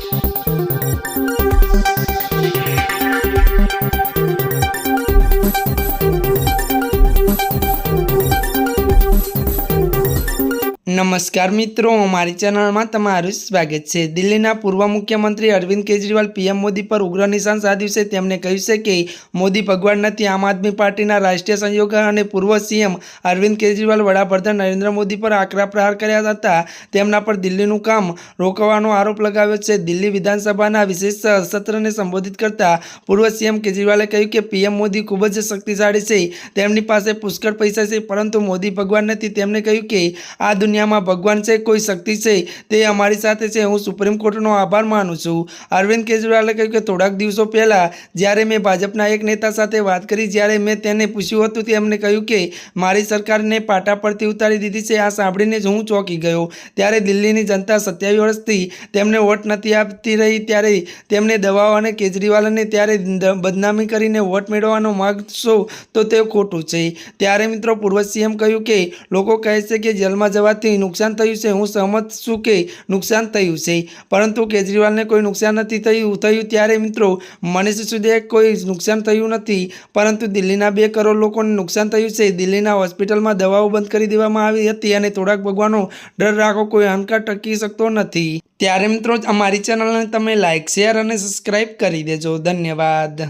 Thank you. નમસ્કાર મિત્રો, મારી ચેનલમાં તમારું સ્વાગત છે. દિલ્હીના પૂર્વ મુખ્યમંત્રી અરવિંદ કેજરીવાલ પીએમ મોદી પર ઉગ્ર નિશાન સાધ્યું છે. તેમણે કહ્યું છે કે મોદી ભગવાન નથી, આમ આદમી પાર્ટીના રાષ્ટ્રીય સંયોજક અને પૂર્વ સીએમ અરવિંદ કેજરીવાલ વડાપ્રધાન નરેન્દ્ર મોદી પર આકરા પ્રહાર કર્યા હતા. તેમના પર દિલ્હીનું કામ રોકવાનો આરોપ લગાવ્યો છે. દિલ્હી વિધાનસભાના વિશેષ સત્રને સંબોધિત કરતા પૂર્વ સીએમ કેજરીવાલે કહ્યું કે પીએમ મોદી ખૂબ જ શક્તિશાળી છે. તેમની પાસે પુષ્કળ પૈસા છે, પરંતુ મોદી ભગવાન નથી. તેમણે કહ્યું કે આ દુનિયામાં ભગવાન છે, કોઈ શક્તિ છે, તે અમારી સાથે છે. હું સુપ્રીમ કોર્ટનો આભાર માનું છું. અરવિંદ કેજરીવાલે કહ્યું કે થોડાક દિવસો પહેલાં જ્યારે મેં ભાજપના એક નેતા સાથે વાત કરી, જ્યારે મેં તેને પૂછ્યું હતું તેમણે કહ્યું કે મારી સરકારને પાટા પરથી ઉતારી દીધી છે, આ સાંભળીને જ હું ચોંકી ગયો. ત્યારે દિલ્હીની જનતા સત્યાવીસ વર્ષથી તેમને વોટ નથી આપતી રહી, ત્યારે તેમને દવાઓ અને કેજરીવાલને ત્યારે બદનામી કરીને વોટ મેળવવાનો માગશો તો તે ખોટું છે. ત્યારે મિત્રો પૂર્વ સીએમ કહ્યું કે, લોકો કહે છે કે જેલમાં જવાથી નુકસાન થયું છે, હું સહમત છું કે નુકસાન થયું છે. પરંતુ કેજરીવાલને કોઈ નુકસાન નથી થયું. થયું ત્યારે મિત્રો, મનીષ સિસોદિયાએ કોઈ નુકસાન થયું નથી. પરંતુ દિલ્હીના બે કરોડ લોકોને નુકસાન થયું છે. દિલ્હીના હોસ્પિટલમાં દવાઓ બંધ કરી દેવામાં આવી હતી અને થોડાક ભગવાનો ડર રાખો, કોઈ અહંકાર ટકી શકતો નથી. ત્યારે મિત્રો, અમારી ચેનલને તમે લાઇક શેર અને સબસ્ક્રાઈબ કરી દેજો. ધન્યવાદ.